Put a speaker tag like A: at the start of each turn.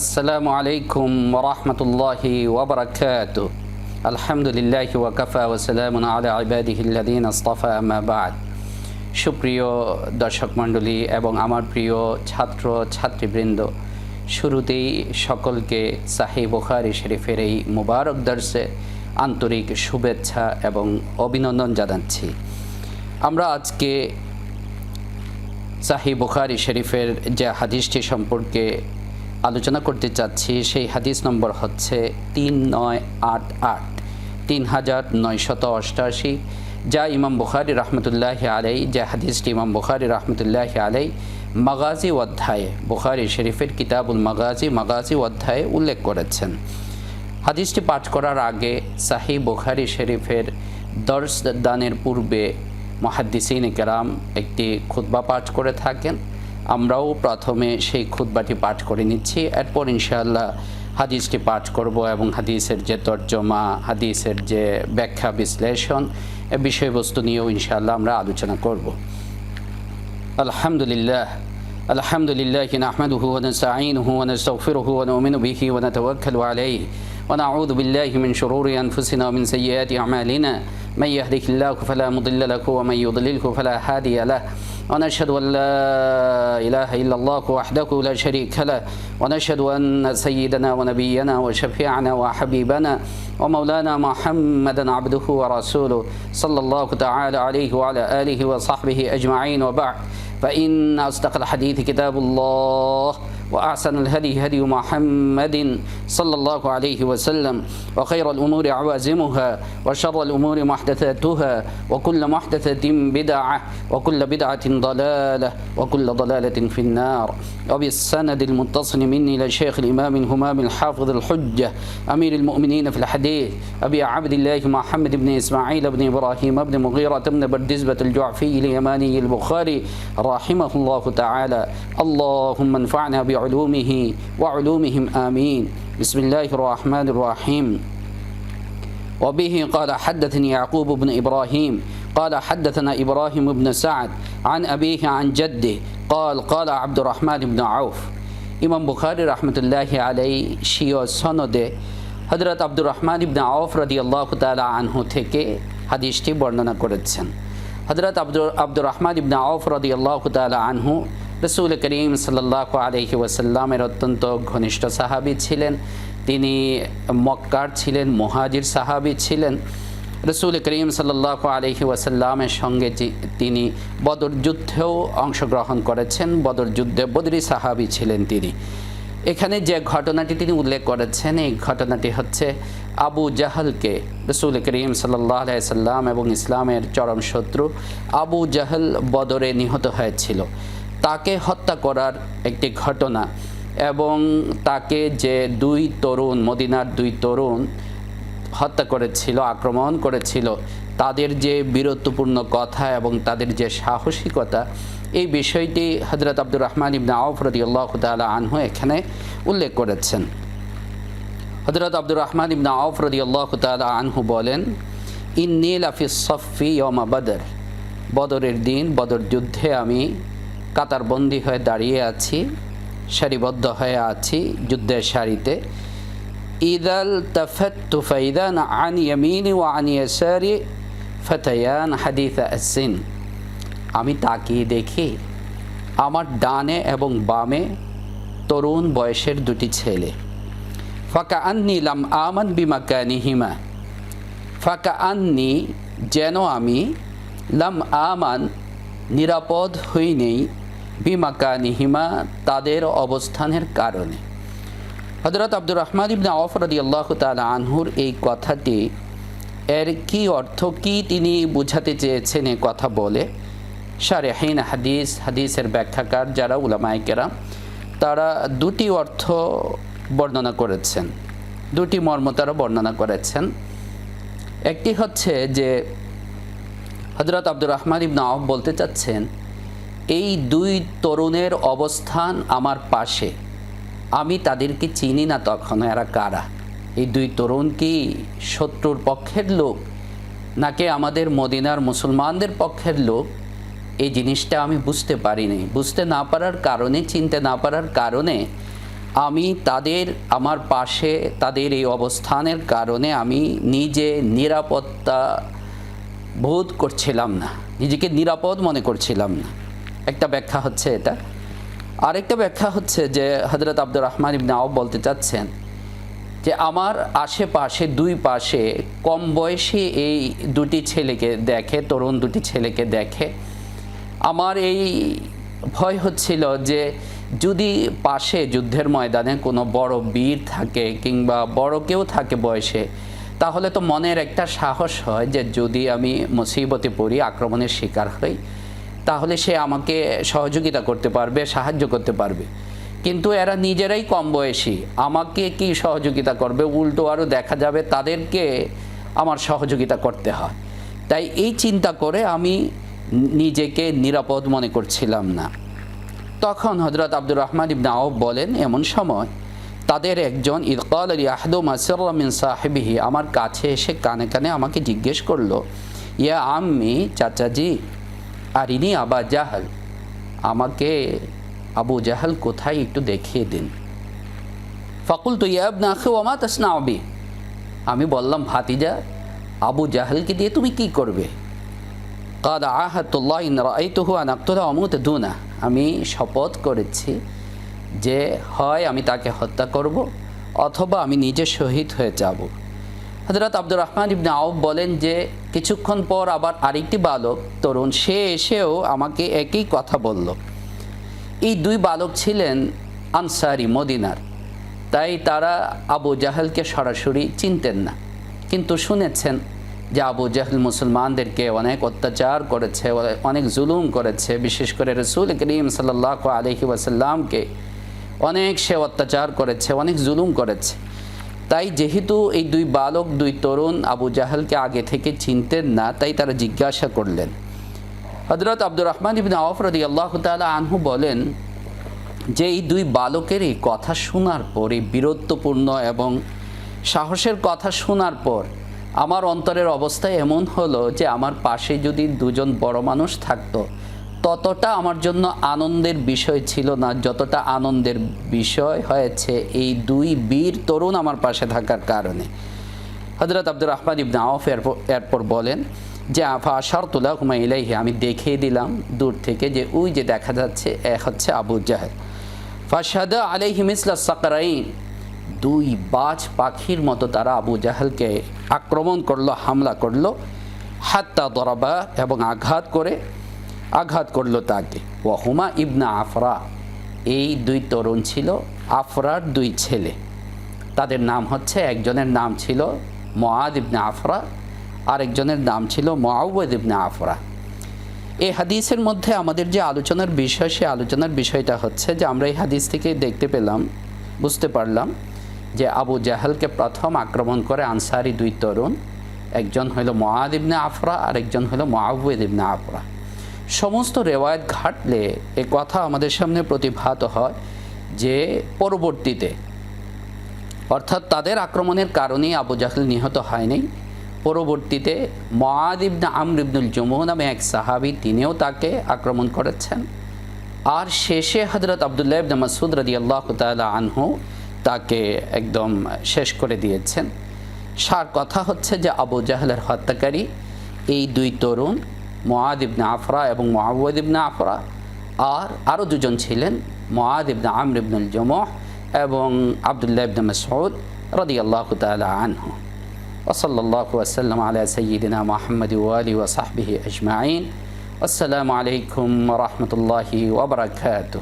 A: আসসালামু আলাইকুম ওরহমতুল্লাহি ওবরাকাত আলহামদুলিল্লাহ ওয়াকাফা ওসালাম আলা আবাদিহিল্লাদিন আস্তফা আমাবাদ সুপ্রিয় দর্শক মণ্ডলী এবং আমার প্রিয় ছাত্র, ছাত্রীবৃন্দ, শুরুতেই সকলকে সাহেব বুখারি শরীফের এই মুবারক দর্শে আন্তরিক শুভেচ্ছা এবং অভিনন্দন জানাচ্ছি। আমরা আজকে সাহি বুখারি শরীফের যে হাদিসটি সম্পর্কে আলোচনা করতে চাচ্ছি, সেই হাদিস নম্বর হচ্ছে তিন নয় আট আট, তিন হাজার নয়শত অষ্টাশি, যা ইমাম বুখারি রহমতুল্লাহ আলাই যে হাদিসটি ইমাম বুখারি রহমতুল্লাহ আলাই মাগাজি অধ্যায়ে, বুখারি শরীফের কিতাবুল মাগাজি মাগাজি অধ্যায়ে উল্লেখ করেছেন। হাদিসটি পাঠ করার আগে সাহি বুখারি শরীফের দর্শ দানের পূর্বে মহাদ্দিসিন কেরাম একটি খুতবা পাঠ করে থাকেন। আমরাও প্রথমে সেই খুতবাটি পাঠ করে নিচ্ছি এরপর ইনশাআল্লাহ হাদিসটি পাঠ করব এবং হাদিসের যে তর্জমা হাদিসের যে ব্যাখ্যা বিশ্লেষণ এ বিষয়বস্তু নিয়েও ইনশাআল্লাহ আমরা আলোচনা করব الحمد لله الحمد لله نحمده ونستعينه ونستغفره ونؤمن به ونتوكل عليه ونعوذ بالله من شرور أنفسنا ومن سيئات أعمالنا من يهده الله فلا مضل له ومن يضلله فلا هادي له ونشهد أن لا إله إلا الله وحده لا شريك له ونشهد أن سيدنا ونبينا وشفيعنا وحبيبنا ومولانا محمدا عبده ورسوله صلى الله تعالى عليه وعلى آله وصحبه أجمعين وبعد فإن أصدق الحديث كتاب الله وأحسن الهدي هدي محمد صلى الله عليه وسلم وخير الأمور عوازمها وشر الأمور محدثاتها وكل محدثة بدعة وكل بدعة ضلالة وكل ضلالة في النار. وبالسند المتصل مني إلى شيخ الإمام الهمام الحافظ الحجة أمير المؤمنين في الحديث أبي عبد الله محمد بن إسماعيل بن إبراهيم بن مغيرة بن بردزبة الجعفي اليماني البخاري رحمه الله تعالى. اللهم انفعنا بعلومه وعلومهم آمين بسم الله الرحمن الرحيم وبه قال حدثني يعقوب بن إبراهيم قال حدثنا إبراهيم بن سعد عن أبيه عن جده قال قال عبد الرحمن بن عوف ইমাম বুখারি রহমতুল্লাহ আলাই শিও সনদে হজরত আব্দুর রহমান ইবনে আউফ রদি আল্লাহ তালা আনহু থেকে হাদিসটি বর্ণনা করেছেন হজরত আব্দুর আব্দুর রহমান ইবনে আউফ রদি আল্লাহ তালা আনহু রসুল করিম সাল্লাহ আলহি ওয়াসাল্লামের অত্যন্ত ঘনিষ্ঠ সাহাবি ছিলেন। তিনি মক্কার ছিলেন, মহাজির সাহাবি ছিলেন। রসুল করিম সাল্লাহ আলহি ওয়াসাল্লামের সঙ্গে তিনি বদর যুদ্ধেও অংশগ্রহণ করেছেন। বদর যুদ্ধে বদরি সাহাবি ছিলেন তিনি। এখানে যে ঘটনাটি তিনি উল্লেখ করেছেন, এই ঘটনাটি হচ্ছে আবু জাহলকে রসুল করিম সাল্লাহ এবং ইসলামের চরম শত্রু আবু জাহল বদরে নিহত হয়েছিল। তাকে হত্যা করার একটি ঘটনা এবং তাকে যে দুই তরুণ, মদিনার দুই তরুণ হত্যা করেছিল, আক্রমণ করেছিল, তাদের যে বীরত্বপূর্ণ কথা এবং তাদের যে সাহসিকতা, এই বিষয়টি হজরত আব্দুর রহমান ইবনা আউফ রদি আল্লাহ তালা আনহু এখানে উল্লেখ করেছেন। হজরত আব্দুর রহমান ইবনা আউফ রদি আল্লাহ তালা আনহু বলেন ইন্নীল আফিস সফি ইয়মা বদর। বদরের দিন, বদর যুদ্ধে আমি কাতারবন্দি হয়ে দাঁড়িয়ে আছি, সারিবদ্ধ হয়ে আছি যুদ্ধের সারিতে। ইদাল তফত্তু ফাইদান আন ইয়ামিন ও আন ইয়াসারি ফতায়ান হাদিস আসিন আমি তাকিয়ে দেখি, আমার ডানে এবং বামে তরুণ বয়সের দুটি ছেলে। ফাঁকা আন্নি লাম আমান বিমা বিমাকানি হিমা ফাঁকা আন্নি যেন আমি লাম আমান নিরাপদ হই নেই বিমাকানিহিমা তাদের অবস্থানের কারণে। হজরত আব্দুর রহমান ইবনে আউফ রাদি আল্লাহ আনহুর এই কথাটি, এর কি অর্থ, কি তিনি বুঝাতে চেয়েছেন এ কথা বলে? শারেহিন হাদিস, হাদিসের ব্যাখ্যাকার যারা উলামায় কেরাম, তারা দুটি অর্থ বর্ণনা করেছেন। দুটি মর্ম তারা বর্ণনা করেছেন। একটি হচ্ছে যে হজরত আব্দুর রহমান ইবনে আউফ বলতে চাচ্ছেন এই দুই তরুণের অবস্থান আমার পাশে। আমি তাদেরকে চিনি না তখন এরা কারা? এই দুই তরুণ কি শত্রুর পক্ষের লোক? নাকি আমাদের মদিনার মুসলমানদের পক্ষের লোক? এই জিনিসটা আমি বুঝতে পারিনি। বুঝতে না পারার কারণে, চিনতে না পারার কারণে আমি তাদের, আমার পাশে তাদের এই অবস্থানের কারণে আমি নিজে নিরাপত্তা বোধ করছিলাম না। নিজেকে নিরাপদ মনে করছিলাম না। একটা ব্যাখ্যা হচ্ছে এটা। আরেকটা ব্যাখ্যা হচ্ছে যে হজরত আব্দুর রহমান ইবনে বলতে চাচ্ছেন যে আমার আশেপাশে, দুই পাশে কম বয়সী এই দুটি ছেলেকে দেখে, তরুণ দুটি ছেলেকে দেখে, আমার এই ভয় হচ্ছিল যে যদি পাশে যুদ্ধের ময়দানে কোনো বড় বীর থাকে কিংবা বড় কেউ থাকে বয়সে, তাহলে তো মনের একটা সাহস হয় যে যদি আমি মুসিবতে পড়ি, আক্রমণের শিকার হই তাহলে সে আমাকে সহযোগিতা করতে পারবে, সাহায্য করতে পারবে। কিন্তু এরা নিজেরাই কম বয়সী। আমাকে কি সহযোগিতা করবে? উল্টো আরও দেখা যাবে তাদেরকে আমার সহযোগিতা করতে হয়। তাই এই চিন্তা করে আমি নিজেকে নিরাপদ মনে করছিলাম না। তখন হজরত আব্দুর রহমান ইবনে আউফ বলেন, এমন সময় তাদের একজন ইরকাল আলী আহদুম আসরমিন সাহেবিহি আমার কাছে এসে কানে কানে আমাকে জিজ্ঞেস করল, ইয়া আম্মি, চাচাজি আরিনি আবা জাহাল, আমাকে আবু জাহাল কোথায় একটু দেখিয়ে দিন। ফকুল তো ইয়াব না খেয়ে আমা তাসনা আবি আমি বললাম, ভাতিজা, আবু জাহালকে দিয়ে তুমি কি করবে? কাদ আহাতুল্লাহ ইন রাইতুহু আন আক্তুলা অমুত দুনা। আমি শপথ করেছি যে, হয় আমি তাকে হত্যা করব, অথবা আমি নিজে শহীদ হয়ে যাব। হজরত আব্দুর রহমান ইবনে আউফ বলেন যে, কিছুক্ষণ পর আবার আরেকটি বালক, তরুণ, সে এসেও আমাকে একই কথা বলল। এই দুই বালক ছিলেন আনসারি, মদিনার। তাই তারা আবু জাহেলকে সরাসরি চিনতেন না। কিন্তু শুনেছেন যে, আবু জাহেল মুসলমানদেরকে অনেক অত্যাচার করেছে, অনেক জুলুম করেছে। বিশেষ করে রসুল করিম সাল্লাহ আলহি ওয়াসাল্লামকে অনেক সে অত্যাচার করেছে, অনেক জুলুম করেছে। তাই যেহেতু এই দুই বালক, দুই তরুণ আবু জাহালকে আগে থেকে চিনতেন না, তাই তারা জিজ্ঞাসা করলেন। হজরত আব্দুর রহমান ইবিন আফরদি আল্লাহ তালা আনহু বলেন, যে এই দুই বালকের এই কথা শোনার পর এই বীরত্বপূর্ণ এবং সাহসের কথা শোনার পর, আমার অন্তরের অবস্থা এমন হলো যে আমার পাশে যদি দুজন বড় মানুষ থাকতো ততটা আমার জন্য আনন্দের বিষয় ছিল না। যতটা আনন্দের বিষয় হয়েছে এই দুই বীর তরুণ আমার পাশে থাকার কারণে। হজরত আব্দুর রহমান ইবনে আউফ এরপর বলেন যে, আফা শরতুল্লাহ হুমা ইলাইহি? আমি দেখিয়ে দিলাম দূর থেকে যে, ওই যে দেখা যাচ্ছে, এ হচ্ছে আবু জাহেদ ফাশাদা আলাইহি মিসলা সাকরাইন। দুই বাজ পাখির মতো তারা আবু জাহেলকে আক্রমণ করল, হামলা করল, হাত্তা দরাবা এবং আঘাত করে আঘাত করল তাকে। ওয়াহুমা ইবনা আফরা। এই দুই তরুণ ছিল, আফরার দুই ছেলে। তাদের নাম হচ্ছে, একজনের নাম ছিল মোয়াদ ইবনে আফরা, আরেকজনের নাম ছিল মোয়াউদ ইবনে আফরা। এই হাদিসের মধ্যে আমাদের যে আলোচনার বিষয়, সে আলোচনার বিষয়টা হচ্ছে যে আমরা এই হাদিস থেকে দেখতে পেলাম, বুঝতে পারলাম যে আবু জাহালকে প্রথম আক্রমণ করে আনসারি দুই তরুণ, একজন হইল মোয়াদ আফরা আর একজন হইল মোয়াউদ আফরা। সমস্ত রেওয়ায়ত ঘাটলে এ কথা আমাদের সামনে প্রতিভাত হয় যে পরবর্তীতে, অর্থাৎ তাদের আক্রমণের কারণেই আবু জাহল নিহত হয়নি। পরবর্তীতে মোয়াদ ইবনা আমর ইবনুল জমু নামে এক সাহাবি তিনিও তাকে আক্রমণ করেছেন। আর শেষে হজরত আবদুল্লাহ ইবনা মাসুদ রদি আল্লাহ তালা আনহু তাকে একদম শেষ করে দিয়েছেন। সার কথা হচ্ছে যে আবু জাহলের হত্যাকারী এই দুই তরুণ মোয়াদ ইবনা আফরা এবং মোয়াবদ ইবনা আফরা আর আরও দুজন ছিলেন মোয়াদ ইবনা আমর ইবনুল জমহ এবং আবদুল্লাহ ইবনা মাসউদ রদি আল্লাহ তালা আনহু وصلى الله وسلم على سيدنا محمد وآله وصحبه أجمعين والسلام عليكم ورحمة الله وبركاته